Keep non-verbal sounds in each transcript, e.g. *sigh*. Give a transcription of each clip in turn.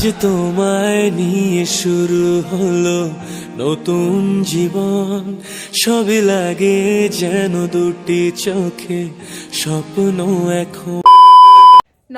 আজ তোমায় নিয়ে শুরু হলো নতুন জীবন। সবই লাগে যেন দুটি চোখে স্বপ্ন এখন।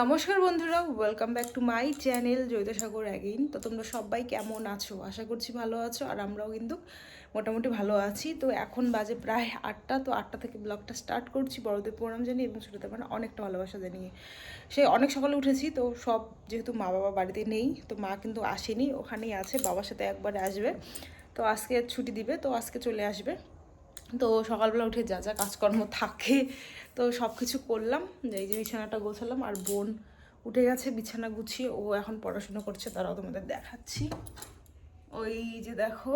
নমস্কার বন্ধুরা welcome back to my channel জৈতসাগর again তো তোমরা সবাই কেমন আছো? আশা করছি ভালো আছো, আর আমরাও কিন্তু মোটামুটি ভালো আছি। তো এখন বাজে প্রায় আটটা, তো আটটা থেকে ব্লগটা স্টার্ট করছি বড়দের প্রণাম জানিয়ে এবং ছোটোদের মানে অনেকটা ভালোবাসা জানিয়ে। সে অনেক সকালে উঠেছি, তো সব যেহেতু মা বাবা বাড়িতে নেই, তো মা কিন্তু আসেনি, ওখানেই আছে, বাবার সাথে একবারে আসবে। তো আজকে ছুটি দিবে, তো আজকে চলে আসবে। তো সকালবেলা উঠে যা যা কাজকর্ম থাকে, তো সব কিছু করলাম, এই যে বিছানাটা গোছালাম আর বোন উঠে গেছে, বিছানা গুছিয়ে ও এখন পড়াশুনো করছে, তারাও তোমাদের দেখাচ্ছি। ওই যে দেখো,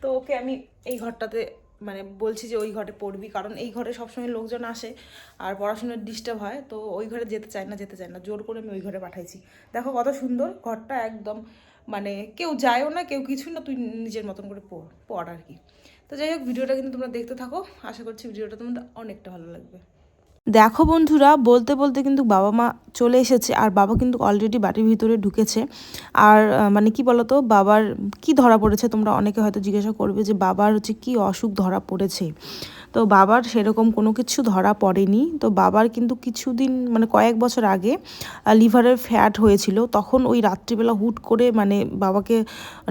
তো ওকে আমি এই ঘরটাতে মানে বলছি যে ওই ঘরে পড়বি, কারণ এই ঘরে সবসময় লোকজন আসে আর পড়াশোনার ডিস্টার্ব হয়, তো ওই ঘরে যেতে চায় না, যেতে চায় না, জোর করে আমি ওই ঘরে পাঠাইছি। দেখো কত সুন্দর ঘরটা একদম মানে কেউ যায়ও না, কেউ কিছু না, তুই নিজের মতন করে পড় পড় আর কি। তো যাই হোক, ভিডিওটা কিন্তু তোমরা দেখতে থাকো, আশা করছি ভিডিওটা তোমাদের অনেকটা ভালো লাগবে। দেখো বন্ধুরা, বলতে বলতে কিন্তু বাবা মা চলে এসেছে আর বাবা কিন্তু অলরেডি বাড়ির ভিতরে ঢুকেছে। আর মানে কি বলতো, বাবার কি ধরা পড়েছে তোমরা অনেকে হয়তো জিজ্ঞাসা করবে যে বাবার হচ্ছে কি অসুখ ধরা পড়েছে। তো বাবার সেরকম কোনো কিছু ধরা পড়েনি। তো বাবার কিন্তু কিছুদিন মানে কয়েক বছর আগে লিভারের ফ্যাট হয়েছিল। তখন ওই রাত্রিবেলা হুট করে মানে বাবাকে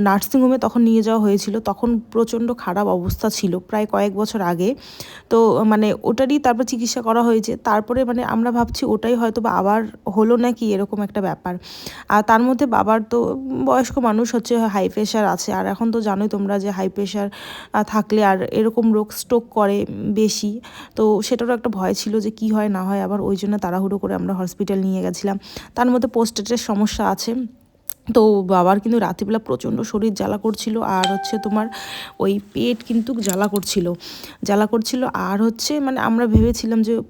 নার্সিংহোমে তখন নিয়ে যাওয়া হয়েছিল। তখন প্রচণ্ড খারাপ অবস্থা ছিল প্রায় কয়েক বছর আগে। তো মানে ওটারই তারপর চিকিৎসা করা হয়েছে। তারপরে মানে আমরা ভাবছি ওটাই হয়তো বা আবার হলো নাকি এরকম একটা ব্যাপার। আর তার মধ্যে বাবার তো বয়স্ক মানুষ হচ্ছে, হাই প্রেশার আছে। আর এখন তো জানোই তোমরা যে হাই প্রেশার থাকলে আর এরকম রোগ স্ট্রোক করে। বেশি। তো সেটারও একটা ভয় ছিল যে কি হয়, না হয়। আবার ওই জন্য তাড়াহুড়ো করে আমরা হসপিটাল নিয়ে গেছিলাম। তার মধ্যে পোস্টেটের সমস্যা আছে। তো বাবার কিন্তু রাত্রিবেলা প্রচণ্ড শরীর জ্বালা করছিল। আর হচ্ছে তোমার ওই পেট কিন্তু জ্বালা করছিল। জ্বালা করছিল। আর হচ্ছে মানে আমরা ভেবেছিলাম যে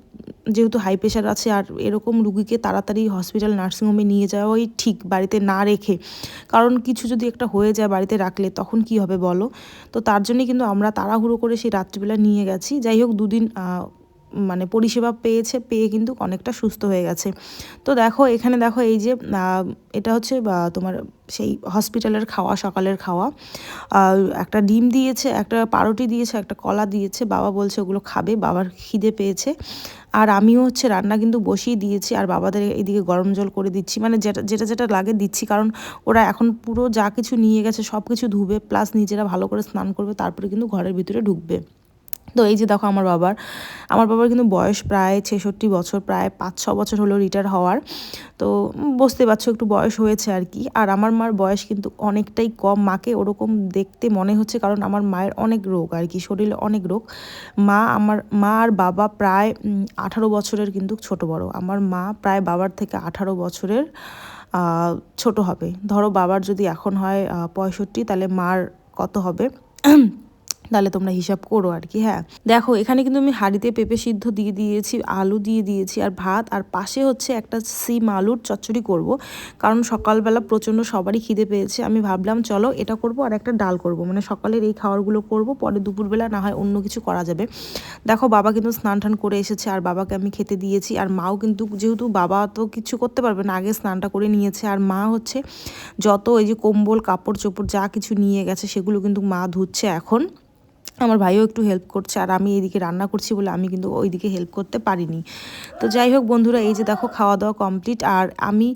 যেহেতু হাই প্রেশার আছে আর এরকম রুগীকে তাড়াতাড়ি হসপিটাল নার্সিংহোমে নিয়ে যাওয়াই ঠিক বাড়িতে না রেখে। কারণ কিছু যদি একটা হয়ে যায় বাড়িতে রাখলে তখন কি হবে বলো? তো তার জন্যই কিন্তু আমরা তাড়াহুড়ো করে সেই রাত্রিবেলা নিয়ে গেছি। যাই হোক, দুদিন মানে পরিষেবা পেয়েছে, পেয়ে কিন্তু অনেকটা সুস্থ হয়ে গেছে। তো দেখো, এখানে দেখো এই যে এটা হচ্ছে তোমার সেই হসপিটালের খাওয়া, সকালের খাওয়া। একটা ডিম দিয়েছে, একটা পাউরুটি দিয়েছে, একটা কলা দিয়েছে, বাবা বলছে ওগুলো খাবে, বাবার খিদে পেয়েছে। আর আমিও হচ্ছে রান্না কিন্তু বসিয়ে দিয়েছি, আর বাবাদের এদিকে গরম জল করে দিচ্ছি। মানে যেটা যেটা যেটা লাগে দিচ্ছি, কারণ ওরা এখন পুরো যা কিছু নিয়ে গেছে সব কিছু ধুবে, প্লাস নিজেরা ভালো করে স্নান করবে, তারপরে কিন্তু ঘরের ভিতরে ঢুকবে। তো এই যে দেখো আমার বাবার আমার বাবার কিন্তু বয়স প্রায় ছেষট্টি বছর, প্রায় পাঁচ, ছ বছর হলো রিটায়ার হওয়ার। তো বুঝতে পারছ একটু বয়স হয়েছে আর কি। আর আমার মার বয়স কিন্তু অনেকটাই কম, মাকে ওরকম দেখতে মনে হচ্ছে কারণ আমার মায়ের অনেক রোগ আর কি, শরীরে অনেক রোগ। মা আমার, মা আর বাবা প্রায় আঠারো বছরের কিন্তু ছোট বড়। আমার মা প্রায় বাবার থেকে আঠারো বছরের ছোট হবে। ধরো বাবার যদি এখন হয় পঁয়ষট্টি, তাহলে মার কত হবে? তাহলে তোমরা হিসাব করো আর কি হ্যাঁ। দেখো, এখানে কিন্তু আমি হাঁড়িতে পেঁপে সিদ্ধ দিয়ে দিয়েছি, আলু দিয়ে দিয়েছি আর ভাত, আর পাশে হচ্ছে একটা সিম আলুর চচ্চড়ি করব। কারণ সকালবেলা প্রচণ্ড সবারই খিদে পেয়েছে, আমি ভাবলাম চলো এটা করব আর একটা ডাল করব। মানে সকালের এই খাবারগুলো করব, পরে দুপুরবেলা না হয় অন্য কিছু করা যাবে। দেখো, বাবা কিন্তু স্নান টান করে এসেছে আর বাবাকে আমি খেতে দিয়েছি, আর মাও কিন্তু যেহেতু বাবা তো কিছু করতে পারবে না, আগে স্নানটা করে নিয়েছে, আর মা হচ্ছে যত এই যে কম্বল, কাপড় চোপড় যা কিছু নিয়ে গেছে সেগুলো কিন্তু মা ধুচ্ছে এখন। আমার ভাইও একটু হেল্প করছে আর আমি এদিকে রান্না করছি বলে আমি কিন্তু ওইদিকে হেল্প করতে পারিনি। তো যাই হোক বন্ধুরা, এই যে দেখো খাওয়া দাওয়া কমপ্লিট আর আমি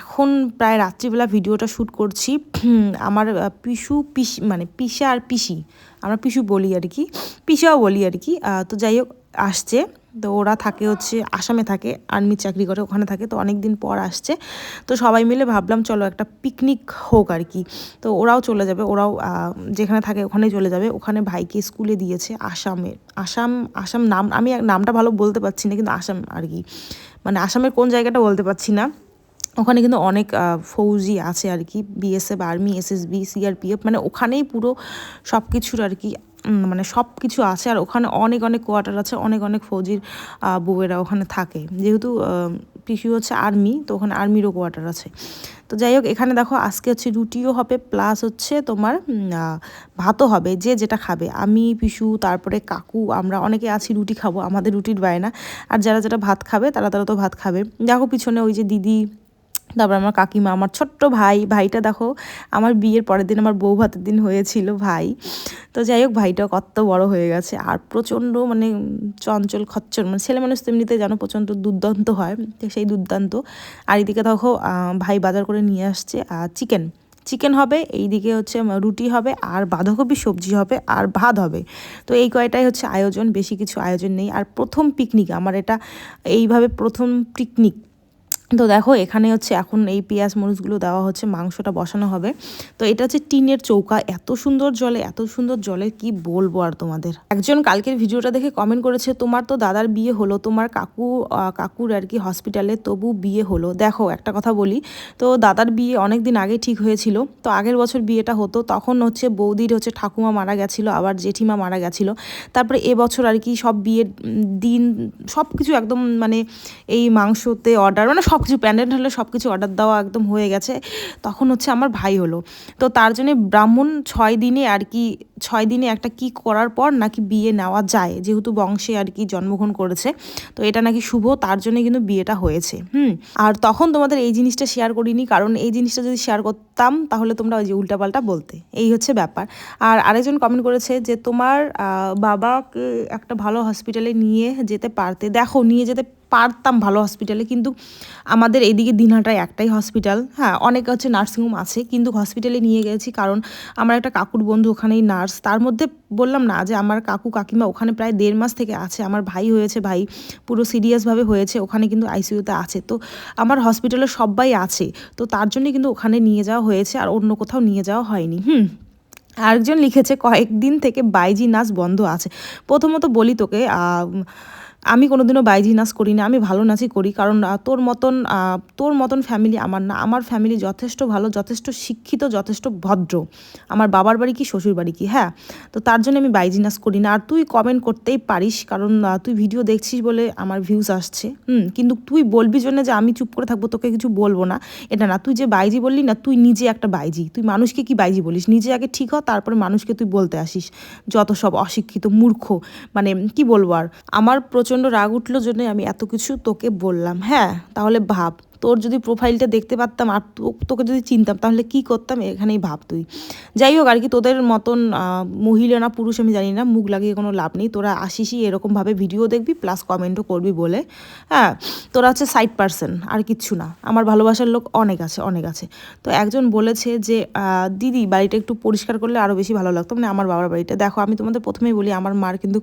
এখন প্রায় রাত্রিবেলা ভিডিওটা শ্যুট করছি। আমার পিসু পিসি মানে পিসা আর পিসি, আমরা পিসু বলি আর কি, পিসাও বলি আর কি। তো যাই হোক, আসছে। তো ওরা থাকে হচ্ছে আসামে থাকে, আর্মি চাকরি করে, ওখানে থাকে, তো অনেক দিন পর আসছে। তো সবাই মিলে ভাবলাম চলো একটা পিকনিক হোক আর কি। তো ওরাও চলে যাবে, ওরাও যেখানে থাকে ওখানেই চলে যাবে। ওখানে ভাইকে স্কুলে দিয়েছে আসামে। আসাম আসাম নাম, আমি নামটা ভালো বলতে পারছি না, কিন্তু আসাম আর কি। মানে আসামের কোন জায়গাটা বলতে পারছি না। ওখানে কিন্তু অনেক ফৌজি আছে আর কি বিএসএফ আর্মি এসএসবি সিআরপিএফ মানে ওখানেই পুরো সব কিছুর আর কি মানে সব কিছু আছে আর ওখানে অনেক অনেক কোয়ার্টার আছে, অনেক অনেক ফৌজির বউয়েরা ওখানে থাকে। যেহেতু পিসি হচ্ছে আর্মি তো ওখানে আর্মিরও কোয়ার্টার আছে। তো যাই হোক, এখানে দেখো আজকে হচ্ছে রুটিও হবে প্লাস হচ্ছে তোমার ভাতও হবে, যে যেটা খাবে। আমি, পিসু, তারপরে কাকু, আমরা অনেকে আছি রুটি খাব, আমাদের রুটির বায়না। আর যারা যারা ভাত খাবে, তারা তারা তো ভাত খাবে। দেখো পিছনে ওই যে দিদি তারপর আমার কাকিমা, আমার ছোট্ট ভাই, ভাইটা দেখো, আমার বিয়ের পরের দিন আমার বউ ভাতের দিন হয়েছিল ভাই। তো যাই হোক ভাইটা কত বড় হয়ে গেছে। আর প্রচণ্ড মানে চঞ্চল খচ্চর মানে ছেলে মানুষ তো এমনিতে যেন প্রচণ্ড দুর্দান্ত হয় সেই দুর্দান্ত। আর এদিকে দেখো ভাই বাজার করে নিয়ে আসছে চিকেন। চিকেন হবে, এইদিকে হচ্ছে রুটি হবে, আর বাঁধাকপি সবজি হবে, আর ভাত হবে। তো এই কয়টাই হচ্ছে আয়োজন, বেশি কিছু আয়োজন নেই। আর প্রথম পিকনিক আমার এটা এইভাবে প্রথম পিকনিক তো দেখো, এখানে হচ্ছে এখন এই পেঁয়াজ মরিচগুলো দেওয়া হচ্ছে, মাংসটা বসানো হবে। তো এটা হচ্ছে টিনের চৌকা, এত সুন্দর জলে, এত সুন্দর জলে, কি বলব আর তোমাদের? একজন কালকের ভিডিওটা দেখে কমেন্ট করেছে, তোমার তো দাদার বিয়ে হলো, তোমার কাকু কাকুর আর কি হসপিটালে তবু বিয়ে হলো। দেখো, একটা কথা বলি, তো দাদার বিয়ে অনেক দিন আগে ঠিক হয়েছিল, তো আগের বছর বিয়েটা হতো, তখন হচ্ছে বৌদির হচ্ছে ঠাকুমা মারা গেছিল, আবার জেঠিমা মারা গেছিল। তারপরে এবছর আর কি সব বিয়ের দিন সব কিছু একদম মানে এই মাংসতে অর্ডার মানে সব কিছু প্যান্ডেন্ট হলে সব কিছু অর্ডার দেওয়া একদম হয়ে গেছে। তখন হচ্ছে আমার ভাই হলো। তো তার জন্যে ব্রাহ্মণ ছয় দিনে আর কি ছয় দিনে একটা কি করার পর নাকি বিয়ে নেওয়া যায়, যেহেতু বংশে আর কি জন্মগ্রহণ করেছে, তো এটা নাকি শুভ, তার জন্য কিন্তু বিয়েটা হয়েছে, হুম? আর তখন তোমাদের এই জিনিসটা শেয়ার করিনি, কারণ এই জিনিসটা যদি শেয়ার করতাম, তাহলে তোমরা ওই যে উল্টাপাল্টা বলতে, এই হচ্ছে ব্যাপার। আর আরেকজন কমেন্ট করেছে যে, তোমার বাবাকে একটা ভালো হসপিটালে নিয়ে যেতে পারতে, দেখো, নিয়ে যেতে পারতাম ভালো হসপিটালে কিন্তু আমাদের এইদিকে দিনহাটায় একটাই হসপিটাল হ্যাঁ অনেক হচ্ছে নার্সিংহোম আছে, কিন্তু হসপিটালে নিয়ে গেছি, কারণ আমার একটা কাকুর বন্ধু ওখানেই নার্স তার মধ্যে বললাম না যে আমার কাকু কাকিমা ওখানে প্রায় দেড় মাস থেকে আছে, আমার ভাই হয়েছে ভাই, পুরো সিরিয়াসভাবে হয়েছে, ওখানে কিন্তু আইসিইউতে আছে। তো আমার হসপিটালে সবাই আছে, তো তার জন্য কিন্তু ওখানে নিয়ে যাওয়া হয়েছে আর অন্য কোথাও নিয়ে যাওয়া হয়নি। হুম, আরেকজন লিখেছে, কয়েকদিন থেকে বাইজি নাচ বন্ধ আছে। প্রথমত বলি তোকে আমি কোনোদিনও বাইজি নাচ করি না আমি ভালো নাচই করি, কারণ তোর মতন তোর মতন ফ্যামিলি আমার না। আমার ফ্যামিলি যথেষ্ট ভালো, যথেষ্ট শিক্ষিত, যথেষ্ট ভদ্র। আমার বাবার বাড়ি কি, শ্বশুর বাড়ি কি? হ্যাঁ তো তার জন্য আমি বাইজি নাচ করি না। আর তুই কমেন্ট করতেই পারিস, কারণ তুই ভিডিও দেখছিস বলে আমার ভিউজ আসছে। হুম, কিন্তু তুই বলবি জন্য যে আমি চুপ করে থাকব, তোকে কিছু বলব না। এটা না, তুই যে বাইজি বললি না, তুই নিজে একটা বাইজি। তুই মানুষকে কি বাইজি বলিস? নিজে আগে ঠিক হ, তারপরে মানুষকে তুই বলতে আসিস। যত সব অশিক্ষিত, মূর্খ মানে কি বলব আর? আমার প্রচণ্ড রাগ উঠল জন্যই আমি এত কিছু তোকে বললাম। হ্যাঁ তাহলে ভাব। তোর যদি প্রোফাইলটা দেখতে পারতাম আর তোকে যদি চিনতাম, তাহলে কি করতাম? এখানেই ভাব তুই। যাই হোক, আর কি তোদের মতন মহিলা না পুরুষ আমি জানি না, মুখ লাগিয়ে কোনো লাভ নেই। তোরা আসিসই, এরকমভাবে ভিডিও দেখবি প্লাস কমেন্টও করবি বলে। হ্যাঁ তোরা হচ্ছে সাইড পার্সন আর কিচ্ছু না। আমার ভালোবাসার লোক অনেক আছে অনেক আছে। তো একজন বলেছে যে দিদি, বাড়িটা একটু পরিষ্কার করলে আরও বেশি ভালো লাগতো। মানে আমার বাবার বাড়িটা। দেখো, আমি তোমাদের প্রথমেই বলি, আমার মার কিন্তু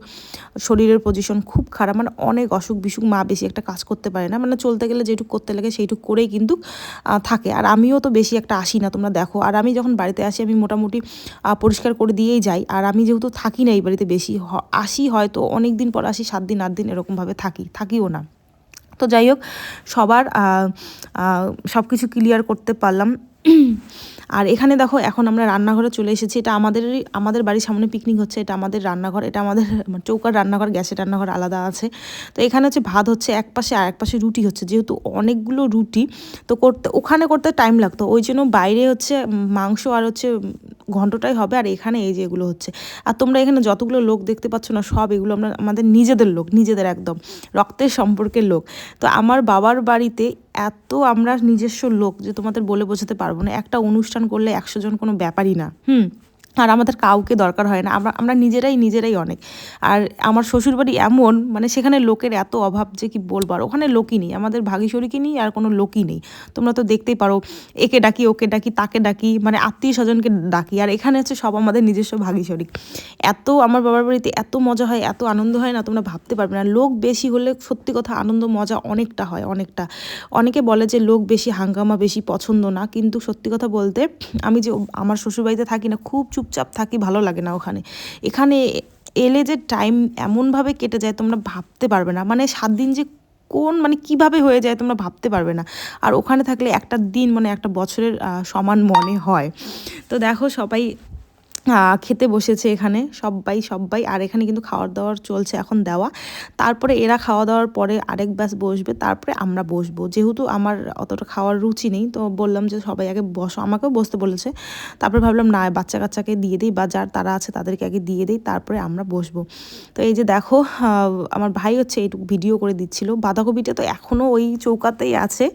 শরীরের পজিশন খুব খারাপ। মানে অনেক অসুখ বিসুখ মা বেশি একটা কাজ করতে পারে না। মানে চলতে গেলে যেটুকু করতে লাগে সেইটুকু করেই কিন্তু থাকে। আর আমিও তো বেশি একটা আসি না, তোমরা দেখো। আর আমি যখন বাড়িতে আসি, আমি মোটামুটি পরিষ্কার করে দিয়েই যাই। আর আমি যেহেতু থাকি না এই বাড়িতে বেশি আসি হয়তো অনেক দিন পর আসি, সাত দিন, আট দিন এরকমভাবে থাকি, থাকিও না। তো যাই হোক, সবার সব কিছু ক্লিয়ার করতে পারলাম। আর এখানে দেখো, এখন আমরা রান্নাঘরে চলে এসেছি। এটা আমাদেরই, আমাদের বাড়ির সামনে পিকনিক হচ্ছে, এটা আমাদের রান্নাঘর, এটা আমাদের *laughs* চৌকার রান্নাঘর, গ্যাসের রান্নাঘর আলাদা আছে। তো এখানে হচ্ছে ভাত হচ্ছে এক পাশে আর এক পাশে রুটি হচ্ছে, যেহেতু অনেকগুলো রুটি, তো করতে, ওখানে করতে টাইম লাগতো। ওই জন্য বাইরে হচ্ছে মাংস আর হচ্ছে ঘন্টটাই হবে, আর এখানে এই যে এগুলো হচ্ছে। আর তোমরা এখানে যতগুলো লোক দেখতে পাচ্ছ না, সব এগুলো আমরা, আমাদের নিজেদের লোক, নিজেদের একদম, রক্তের সম্পর্কের লোক। তো আমার বাবার বাড়িতে এত আমরা নিজস্ব লোক যে তোমাদের বলে বোঝাতে পারব না। একটা অনুষ্ঠান করলে একশো জন কোনো ব্যাপারই না। হুম। আর আমাদের কাউকে দরকার হয় না। আমরা আমরা নিজেরাই নিজেরাই অনেক। আর আমার শ্বশুরবাড়ি এমন মানে সেখানে লোকের এত অভাব যে কি বলব? আর ওখানে লোকই নেই। আমাদের ভাগি শরিকি নেই আর কোনো লোকই নেই। তোমরা তো দেখতেই পারো, একে ডাকি, ওকে ডাকি, তাকে ডাকি মানে আত্মীয় স্বজনকে ডাকি। আর এখানে হচ্ছে সব আমাদের নিজস্ব ভাগিসরিক এত আমার বাবার বাড়িতে এত মজা হয়, এত আনন্দ হয় না তোমরা ভাবতে পারবে না। লোক বেশি হলে সত্যি কথা আনন্দ, মজা অনেকটা হয়, অনেকটা। অনেকে বলে যে লোক বেশি হাঙ্গামা, বেশি পছন্দ না। কিন্তু সত্যি কথা বলতে আমি যে আমার শ্বশুরবাড়িতে থাকি না, খুব চুপচাপ থাকি, ভালো লাগে না ওখানে। এখানে এলে যে টাইম এমনভাবে কেটে যায় তোমরা ভাবতে পারবে না। মানে সাত দিন যে কোন মানে কীভাবে হয়ে যায় তোমরা ভাবতে পারবে না। আর ওখানে থাকলে একটা দিন মানে একটা বছরের সমান মনে হয়। তো দেখো সবাই খেতে বসেছে এখানে সবাই সবাই আর এখানে কিন্তু খাওয়ার দাওয়ার চলছে এখন দেওয়া। তারপরে এরা খাওয়া দাওয়ার পরে আরেক ব্যাস বসবে, তারপরে আমরা বসবো। যেহেতু আমার অতটা খাওয়ার রুচি নেই, তো বললাম যে সবাই আগে বসো। আমাকেও বসতে বলেছে। তারপরে ভাবলাম, না বাচ্চা কাচ্চাকে দিয়ে দিই বা যার তারা আছে তাদেরকে আগে দিয়ে দিই, তারপরে আমরা বসবো। তো এই যে দেখো আমার ভাই হচ্ছে এইটুকু ভিডিও করে দিচ্ছিল। বাঁধাকপিটা তো এখনও ওই চৌকাতেই আছে।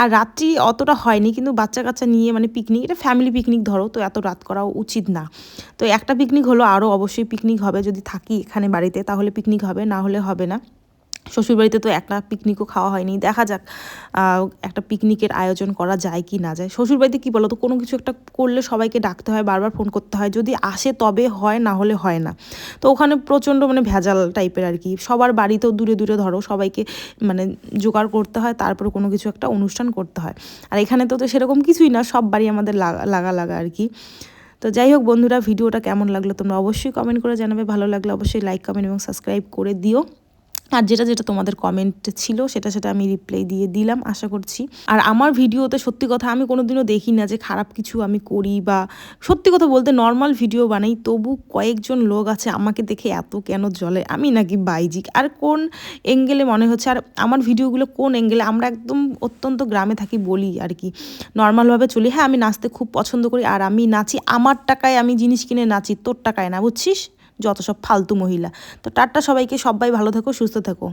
আর রাত্রি অতটা হয়নি, কিন্তু বাচ্চা কাচ্চা নিয়ে মানে পিকনিক এটা ফ্যামিলি পিকনিক ধরো, তো এত রাত করা উচিত না। তো একটা পিকনিক হলো আরও অবশ্যই পিকনিক হবে যদি থাকি এখানে বাড়িতে, তাহলে পিকনিক হবে, না হলে হবে না। শ্বশুরবাড়িতে তো একটা পিকনিকও খাওয়া হয়নি। দেখা যাক একটা পিকনিকের আয়োজন করা যায় কি না যায়। শ্বশুরবাড়িতে কী বলো তো কোনো কিছু একটা করলে সবাইকে ডাকতে হয়, বারবার ফোন করতে হয়। যদি আসে তবে হয়, না হলে হয় না। তো ওখানে প্রচণ্ড মানে ভেজাল টাইপের আর কি। সবার বাড়িতেও দূরে দূরে ধরো সবাইকে মানে জোগাড় করতে হয়, তারপরে কোনো কিছু একটা অনুষ্ঠান করতে হয়। আর এখানে তো তো সেরকম কিছুই না, সব বাড়ি আমাদের লাগা লাগা লাগা আর কি। তো যাই হোক বন্ধুরা, ভিডিওটা কেমন লাগল তোমরা অবশ্যই কমেন্ট করে জানাবে। ভালো লাগলে অবশ্যই লাইক কমেন্ট এবং সাবস্ক্রাইব করে দিও। আর যেটা যেটা তোমাদের কমেন্ট ছিল, সেটা সেটা আমি রিপ্লাই দিয়ে দিলাম, আশা করছি। আর আমার ভিডিওতে সত্যি কথা আমি কোনোদিনও দেখি না যে খারাপ কিছু আমি করি বা সত্যি কথা বলতে নর্মাল ভিডিও বানাই, তবু কয়েকজন লোক আছে আমাকে দেখে এত কেন জলে আমি নাকি বাইজিক। আর কোন এঙ্গেলে মনে হচ্ছে? আর আমার ভিডিওগুলো কোন এঙ্গেলে আমরা একদম অত্যন্ত গ্রামে থাকি বলি আর কি। নর্মালভাবে চলি। হ্যাঁ আমি নাচতে খুব পছন্দ করি আর আমি নাচি। আমার টাকায় আমি জিনিস কিনে নাচি, তোর টাকায় না, বুঝছিস? যত সব ফালতু মহিলা। তো টাটা সবাইকে সবাই ভালো থেকো সুস্থ থেকো।